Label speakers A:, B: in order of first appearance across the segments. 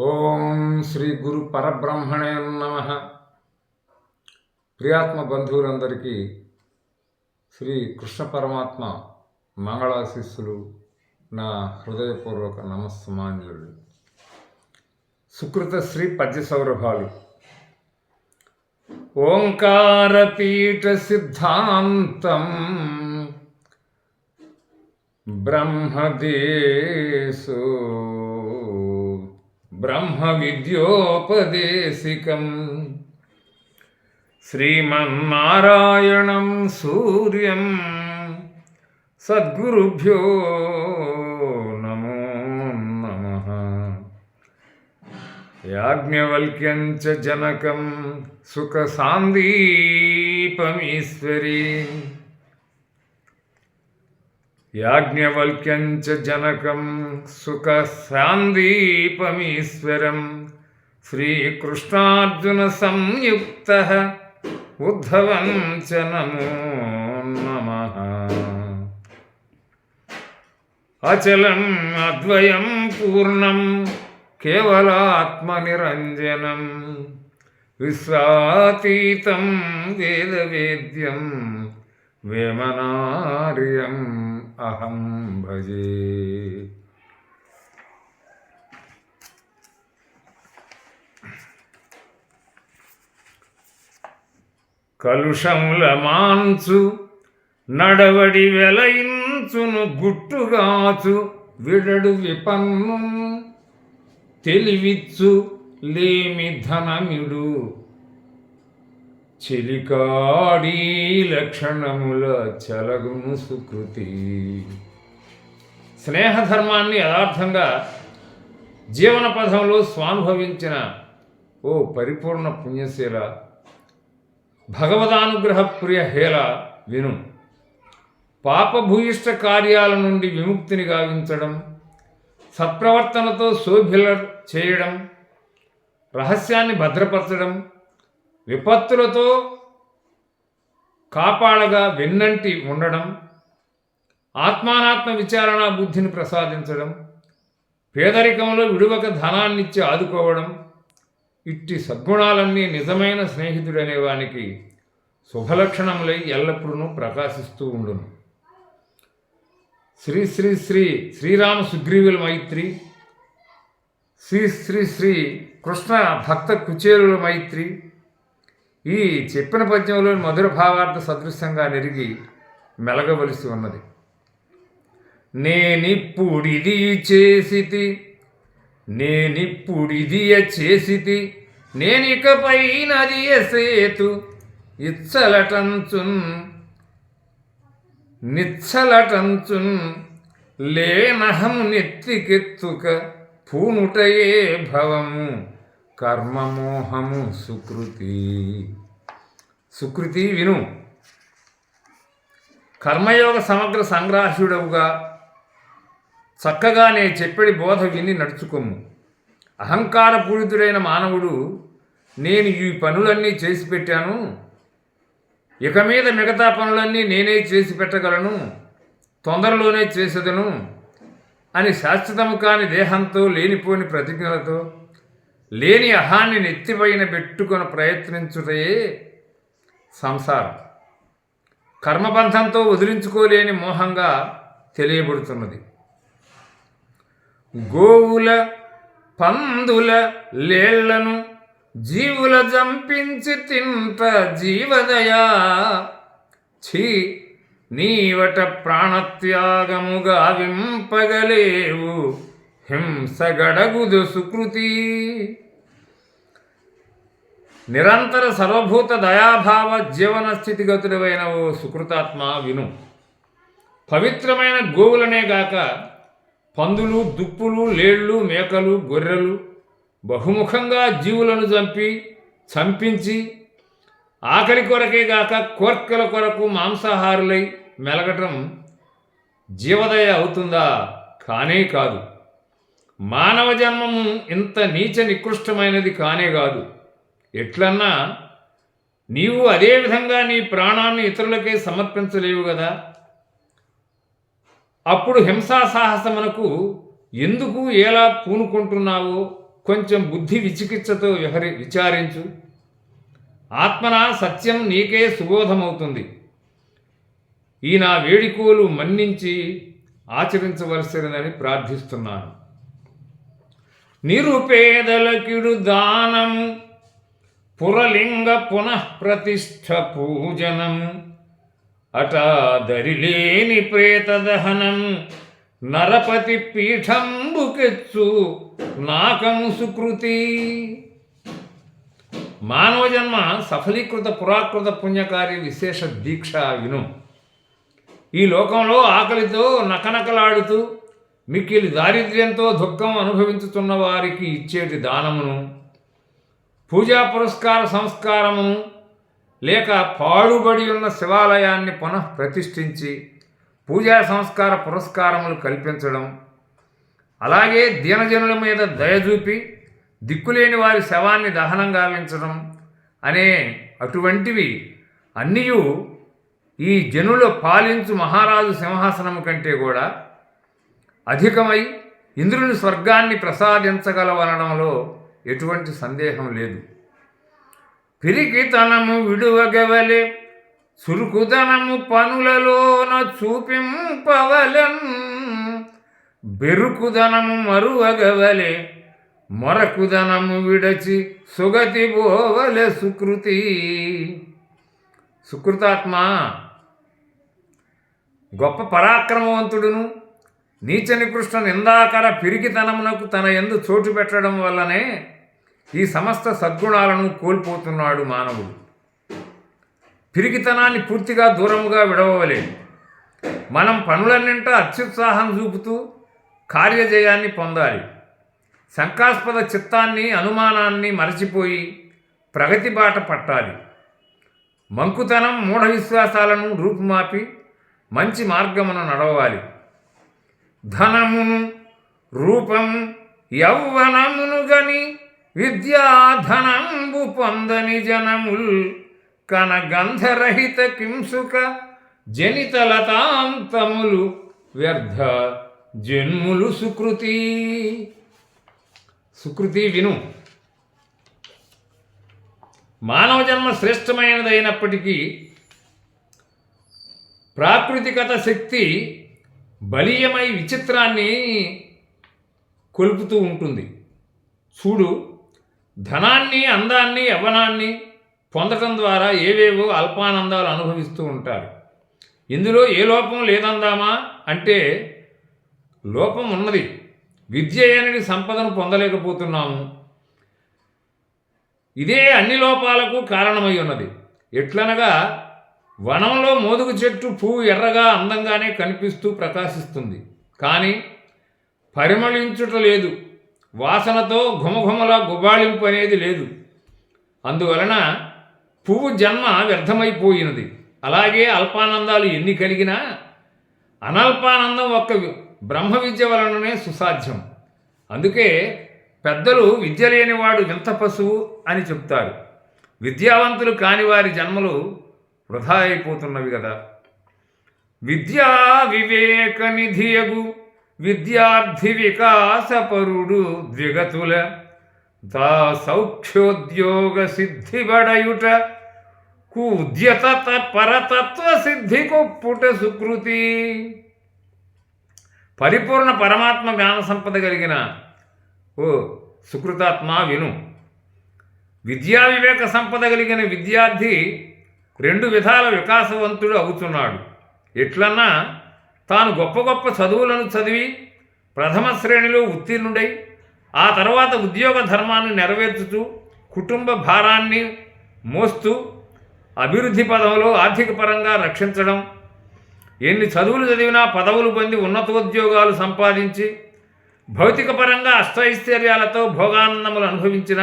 A: ఓం శ్రీ గురు పరబ్రహ్మణే నమ. ప్రియాత్మ బంధువులందరికీ శ్రీ కృష్ణ పరమాత్మ మంగళాశిస్సులు నా హృదయపూర్వక నమస్సమాన్యులు. సుకృత శ్రీ పద్య సౌరభాలు ఓంకారపీఠ సిద్ధాంతం. బ్రహ్మదేశో బ్రహ్మ విద్యోపదేశికం శ్రీమన్నారాయణం సూర్యం సద్గురుభ్యో నమో నమ. యాజ్ఞవల్క్యం చ జనకం సుఖ యాజ్ఞవల్క్యం జనకం సుఖ సాందీపమీశ్వరం శ్రీకృష్ణార్జున సంయుక్త ఉద్ధవం చ నమో నమ. అచలం అద్వయం పూర్ణం కేవలాత్మనిరంజనం. విశ్వాతీతం వేదవేద్యం వేమనార్యం. అహం భజే. కలుషముల మాంచు నడవడి వెలయించును గుట్టుగాచు విడడు విపన్ను తెలివిచ్చు లేమి ధనమిడు. చిలికాడి లక్షణముల చలగును సుకృతి. స్నేహధర్మాన్ని యథార్థంగా జీవన పథంలో స్వానుభవించిన ఓ పరిపూర్ణ పుణ్యశీల భగవదానుగ్రహ ప్రియ హేల విను. పాపభూయిష్ట కార్యాల నుండి విముక్తిని గావించడం సత్ప్రవర్తనతో శోభిల చేయడం రహస్యాన్ని భద్రపరచడం విపత్తులతో కాపాడగా వెన్నంటి ఉండడం ఆత్మానాత్మ విచారణ బుద్ధిని ప్రసాదించడం పేదరికంలో విడువక ధనాన్నిచ్చి ఆదుకోవడం ఇట్టి సద్గుణాలన్నీ నిజమైన స్నేహితుడనే వానికి శుభలక్షణములై ఎల్లప్పుడూ ప్రకాశిస్తూ ఉండును. శ్రీ శ్రీ శ్రీ శ్రీరామ సుగ్రీవుల మైత్రి శ్రీ శ్రీ శ్రీ కృష్ణ భక్త కుచేరుల మైత్రి ఈ చెప్పిన పద్యంలోని మధుర భావార్థ సదృశ్యంగా నెరిగి మెలగవలసి ఉన్నది. నేనిప్పుడిది చేసితి నేనిప్పుడిది చేసితి నేనికపై నది సేతు ఇచ్చలటంచున్ నిచ్చలటంచున్ లేనహం నెత్తికెత్తుక పూనుటయే భవము. కర్మమోహము సుకృతి. సుకృతి విను. కర్మయోగ సమగ్ర సంగ్రాహ్యుడవుగా చక్కగా నే చెప్పడి బోధ విని నడుచుకోము అహంకారపూరితుడైన మానవుడు నేను ఈ పనులన్నీ చేసి పెట్టాను. ఇక మీద మిగతా పనులన్నీ నేనే చేసి పెట్టగలను. తొందరలోనే చేసేదను అని శాశ్వతము కాని దేహంతో లేనిపోని ప్రతిజ్ఞలతో లేని అహాన్ని నెత్తిపైన పెట్టుకొని ప్రయత్నించుటే సంసారం. కర్మబంధంతో వదిలించుకోలేని మోహంగా తెలియబడుతున్నది. గోవుల పందుల లేళ్ళను జీవుల జంపించి తింట జీవదయా. ఛీ నీవట ప్రాణత్యాగముగా వింపగలేవు. హింసగడగుదు సుకృతి. నిరంతర సర్వభూత దయాభావ జీవన స్థితిగతుడవైన ఓ సుకృతాత్మ విను. పవిత్రమైన గోవులనే గాక పందులు దుప్పులు లేళ్ళు మేకలు గొర్రెలు బహుముఖంగా జీవులను చంపి చంపించి ఆకలి కొరకే గాక కోర్కెల కొరకు మాంసాహారులై మెలగటం జీవదయ అవుతుందా? కానే కాదు. మానవ జన్మము ఇంత నీచ నికృష్టమైనది కానే కాదు. ఎట్లన్నా నీవు అదే విధంగా నీ ప్రాణాన్ని ఇతరులకే సమర్పించలేవు కదా. అప్పుడు హింసా సాహసమునకు ఎందుకు ఎలా పూనుకుంటున్నావో కొంచెం బుద్ధి విచికిత్సతో విహరి విచారించు. ఆత్మన సత్యం నీకే సుబోధమవుతుంది. ఈ నా వేడుకోలు మన్నించి ఆచరించవలసినదని ప్రార్థిస్తున్నాను. నిరుపేదలకిడు దానం పురలింగ పునఃప్రతిష్ఠ పూజనం అటాదరిలేని ప్రేతదహనం నరపతి పీఠంబుకెచ్చు నాకము సుకృతి. మానవ జన్మ సఫలీకృత పురాకృత పుణ్యకార్య విశేష దీక్ష విను. ఈ లోకంలో ఆకలితో నకనకలాడుతూ మిక్కిలి దారిద్ర్యంతో దుఃఖం అనుభవించుతున్న వారికి ఇచ్చేటి దానమును పూజా పురస్కార సంస్కారమును లేక పాడుబడి ఉన్న శివాలయాన్ని పునః ప్రతిష్ఠించి పూజా సంస్కార పురస్కారములు కల్పించడం అలాగే దీనజనుల మీద దయ చూపి దిక్కులేని వారి శవాన్ని దహనం గావించడం అనే అటువంటివి అన్నీ ఈ జనుల పాలించు మహారాజు సింహాసనము కంటే కూడా అధికమై ఇంద్రుని స్వర్గాన్ని ప్రసాదించగలవనడంలో ఎటువంటి సందేహం లేదు. పిరికితనము విడువగవలే చురుకుదనము పనులలోన చూపింపవలెన్ బెరుకుదనము మరువగవలే మొరకుదనము విడచి సుగతి పోవలె సుకృతి. సుకృతాత్మ గొప్ప పరాక్రమవంతుడును నీచ నికృష్ణ నిందాకర పిరికితనమునకు తన ఎందు చోటు పెట్టడం వల్లనే ఈ సమస్త సద్గుణాలను కోల్పోతున్నాడు మానవుడు. పిరికితనాన్ని పూర్తిగా దూరముగా విడవలేదు మనం పనులన్నింటా అత్యుత్సాహం చూపుతూ కార్యజయాన్ని పొందాలి. శంకాస్పద చిత్తాన్ని అనుమానాన్ని మరచిపోయి ప్రగతి బాట పట్టాలి. మంకుతనం మూఢ విశ్వాసాలను రూపుమాపి మంచి మార్గమును నడవాలి ధనమును రూపం యౌవనమును గని విద్యాధనంబు పొందని జనముల్ కన గంధరహిత కింసుక జనితలతాంతములు వ్యర్థ జన్ములు సుకృతి. సుకృతి విను. మానవ జన్మ శ్రేష్టమైనదైనప్పటికీ ప్రాకృతికత శక్తి బలీయమై విచిత్రాన్ని కొలుపుతూ ఉంటుంది. చూడు ధనాన్ని అందాన్ని యవ్వనాన్ని పొందటం ద్వారా ఏవేవో అల్పానందాలు అనుభవిస్తూ ఉంటారు. ఇందులో ఏ లోపం లేదందామా అంటే లోపం ఉన్నది. విద్య అనేది సంపదను పొందలేకపోతున్నాము. ఇదే అన్ని లోపాలకు కారణమై ఉన్నది. ఎట్లనగా వనంలో మోదుగు చెట్టు పువ్వు ఎర్రగా అందంగానే కనిపిస్తూ ప్రకాశిస్తుంది. కానీ పరిమళించుట లేదు. వాసనతో ఘుమఘుమల గుబాళింపు అనేది లేదు. అందువలన పువ్వు జన్మ వ్యర్థమైపోయినది. అలాగే అల్పానందాలు ఎన్ని కలిగినా అనల్పానందం ఒక్క బ్రహ్మ విద్య వలననే సుసాధ్యం. అందుకే పెద్దలు విద్య లేనివాడు వింత పశువు అని చెప్తారు. విద్యావంతులు కాని వారి జన్మలు వృధా అయిపోతున్నవి కదా విద్యా వివేక నిధియగు విద్యార్థి వికాసపరుడు ద్విగతుల దా సౌఖ్యోద్యోగ సిద్ధిబడయుట కుద్యత పరతత్వ సిద్ధి కొప్పుట సుకృతి. పరిపూర్ణ పరమాత్మ జ్ఞాన సంపద కలిగిన ఓ సుకృతాత్మ విను. విద్యా వివేక సంపద కలిగిన విద్యార్థి రెండు విధాల వికాసవంతుడు అవుతున్నాడు. ఎట్లన్నా తాను గొప్ప గొప్ప చదువులను చదివి ప్రథమ శ్రేణిలో ఉత్తీర్ణుడై ఆ తర్వాత ఉద్యోగ ధర్మాన్ని నెరవేర్చుతూ కుటుంబ భారాన్ని మోస్తూ అభివృద్ధి పదంలో ఆర్థిక పరంగా రక్షించడం ఎన్ని చదువులు చదివినా పదవులు పొంది ఉన్నతోద్యోగాలు సంపాదించి భౌతిక పరంగా అష్టైశ్వర్యాలతో భోగానందములు అనుభవించిన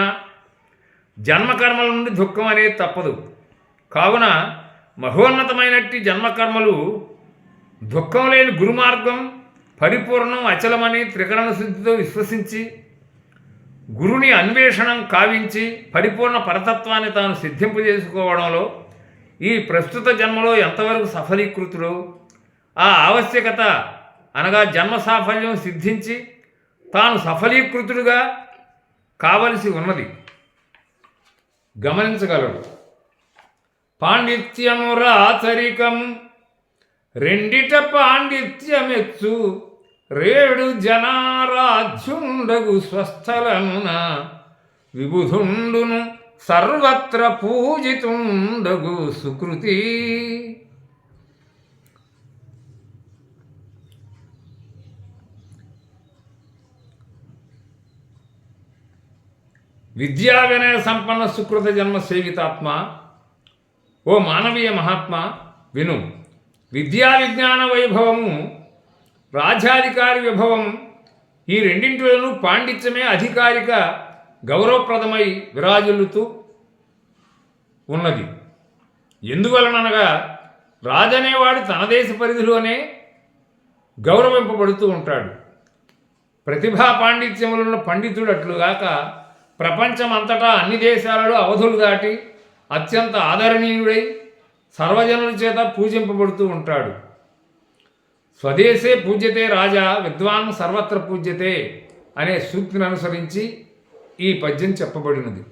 A: జన్మకర్మల నుండి దుఃఖం అనేది తప్పదు. కావున మహోన్నతమైనట్టి జన్మకర్మలు దుఃఖం లేని గురుమార్గం పరిపూర్ణం అచలమని త్రికరణ శుద్ధితో విశ్వసించి గురుని అన్వేషణం కావించి పరిపూర్ణ పరతత్వాన్ని తాను సిద్ధింపజేసుకోవడంలో ఈ ప్రస్తుత జన్మలో ఎంతవరకు సఫలీకృతుడో ఆ ఆవశ్యకత అనగా జన్మ సాఫల్యం సిద్ధించి తాను సఫలీకృతుడుగా కావలసి ఉన్నది. గమనించగలడు పాండిత్యము రాచరికం రెండిట పాండిత్యమెచ్చు రేడు జనారాధ్యుండగు స్వస్థలమున విబుధుండును సర్వత్ర పూజితుండగు సుకృతి. విద్యా వినయ సంపన్న సుకృత జన్మ సేవితాత్మ ఓ మానవీయ మహాత్మ విను. విద్యా విజ్ఞాన వైభవము రాజ్యాధికారి విభవం ఈ రెండింటిలోనూ పాండిత్యమే అధికారిక గౌరవప్రదమై విరాజిల్లుతూ ఉన్నది. ఎందువలననగా రాజనేవాడు తన దేశ పరిధిలోనే గౌరవింపబడుతూ ఉంటాడు. ప్రతిభా పాండిత్యములున్న పండితుడు అట్లుగాక ప్రపంచమంతటా అన్ని దేశాలలో అవధులు దాటి అత్యంత ఆదరణీయుడై సర్వజనుల చేత పూజింపబడుతూ ఉంటాడు. స్వదేశే పూజ్యతే రాజా విద్వాన్ సర్వత్ర పూజ్యతే అనే సూక్తిని అనుసరించి ఈ పద్యం చెప్పబడినది.